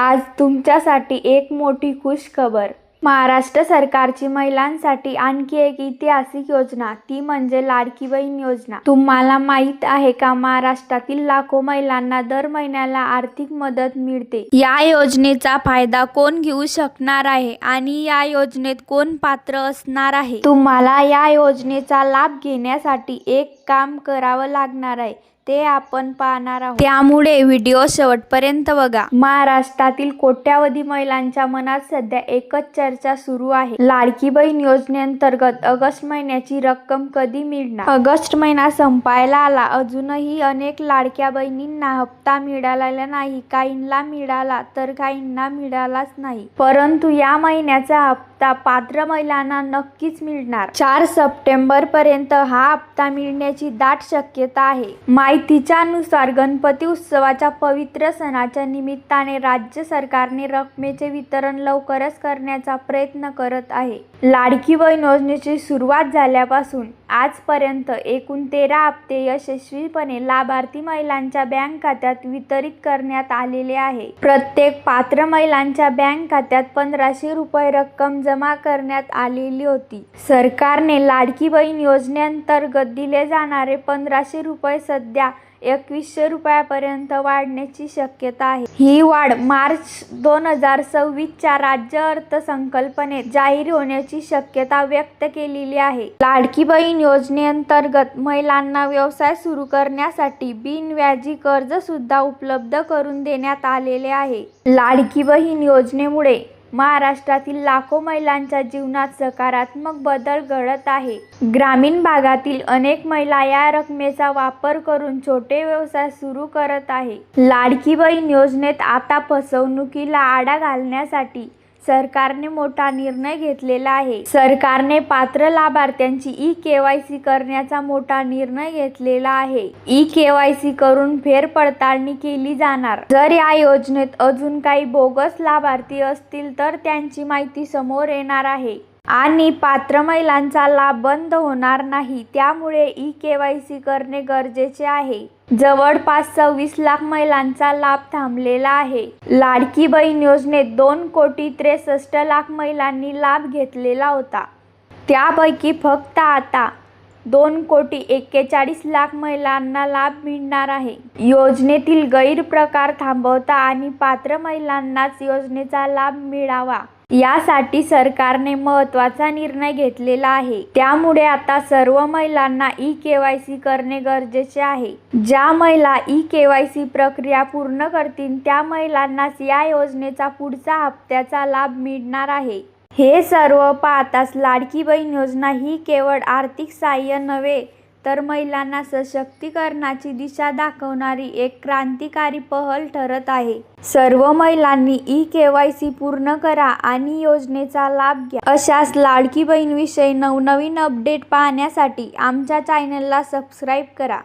आज तुमच्यासाठी एक मोठी खुश खबर महाराष्ट्र सरकारची महिलांसाठी आणखी एक ऐतिहासिक योजना. ती म्हणजे लाडकी बहीण योजना. तुम्हाला माहीत आहे का महाराष्ट्रातील लाखो महिलांना दर महिन्याला आर्थिक मदत मिळते. या योजनेचा फायदा कोण घेऊ शकणार आहे आणि या योजनेत कोण पात्र असणार आहे? तुम्हाला या योजनेचा लाभ घेण्यासाठी एक काम करावं लागणार आहे. ते आपण पाहणार आहोत. त्यामुळे व्हिडिओ शेवटपर्यंत बघा. महाराष्ट्रातील कोट्यावधी महिलांच्या मनात सध्या एकच चर्चा सुरू आहे. लाडकी बहीण योजनेअंतर्गत ऑगस्ट महिन्याची रक्कम कधी मिळणार? ऑगस्ट महिना संपायला आला. अजूनही अनेक लाडक्या बहिणींना हप्ता मिळालेला नाही. काहींना मिळाला तर काहींना मिळालाच नाही. परंतु या महिन्याचा हप्ता पात्र महिलांना नक्कीच मिळणार. चार सप्टेंबर पर्यंत हा हप्ता मिळण्याची दाट शक्यता आहे. माहितीच्यानुसार गणपती उत्सवाच्या पवित्र सणाच्या निमित्ताने राज्य सरकारने रकमेचे वितरण लवकरच करण्याचा प्रयत्न करत आहे. लाडकी बहीण योजनेची सुरुवात झाल्यापासून आजपर्यंत एकूण तेरा हप्ते यशस्वीपणे लाभार्थी महिलांच्या बँक खात्यात वितरित करण्यात आलेले आहे. प्रत्येक पात्र महिलांच्या बँक खात्यात पंधराशे रुपये रक्कम जमा करण्यात आलेली होती. सरकारने लाडकी बहीण योजनेअंतर्गत दिले जाणारे पंधराशे रुपये सध्या एकवीसशे रुपयापर्यंत वाढण्याची शक्यता आहे. ही वाढ मार्च दोन हजार सव्वीसच्या राज्य अर्थसंकल्पनेत जाहीर होण्याची शक्यता व्यक्त केलेली आहे. लाडकी बहीण योजनेअंतर्गत महिलांना व्यवसाय सुरू करण्यासाठी बिनव्याजी कर्ज सुद्धा उपलब्ध करून देण्यात आलेले आहे. लाडकी बहीण योजनेमुळे महाराष्ट्रातील लाखो महिलांच्या जीवनात सकारात्मक बदल घडत आहे. ग्रामीण भागातील अनेक महिला या रकमेचा वापर करून छोटे व्यवसाय सुरू करत आहे. लाडकी बहीण योजनेत आता फसवणुकीला आळा घालण्यासाठी सरकारने मोठा निर्णय घेतलेला आहे. सरकारने पात्र लाभार्थ्यांची ई केवायसी करण्याचा मोठा निर्णय घेतलेला आहे. ई केवायसी करून फेरपडताळणी केली जाणार. जर या योजनेत अजून काही बोगस लाभार्थी असतील तर त्यांची माहिती समोर येणार आहे. आणि पात्र महिलांचा लाभ बंद होणार नाही. त्यामुळे ई केवायसी करणे गरजेचे आहे. जवळपास सव्वीस लाख महिलांचा लाभ थांबलेला आहे. लाडकी बहीण योजनेत दोन कोटी त्रेसष्ट लाख महिलांनी लाभ घेतलेला होता. त्यापैकी फक्त आता दोन कोटी एक्केचाळीस लाख महिलांना लाभ मिळणार आहे. योजनेतील गैरप्रकार थांबवता आणि पात्र महिलांनाच योजनेचा लाभ मिळावा. यासाठी सरकारने महत्त्वाचा निर्णय घेतलेला आहे. त्यामुळे आता सर्व महिलांना ई केवायसी करणे गरजेचे आहे. ज्या महिला ई केवायसी प्रक्रिया पूर्ण करतील त्या महिलांनाच या योजनेचा पुढचा हप्त्याचा लाभ मिळणार आहे. हे सर्व पाहताच लाडकी बहीण योजना ही केवळ आर्थिक सहाय्य नव्हे तर महिलांना सशक्तीकरणाची दिशा दाखवणारी एक क्रांतिकारी पहल ठरत आहे. सर्व महिलांनी ई केवायसी पूर्ण करा आणि योजनेचा लाभ घ्या. अशाच लाडकी बहीणविषयी नवनवीन अपडेट पाहण्यासाठी आमच्या चॅनलला सबस्क्राईब करा.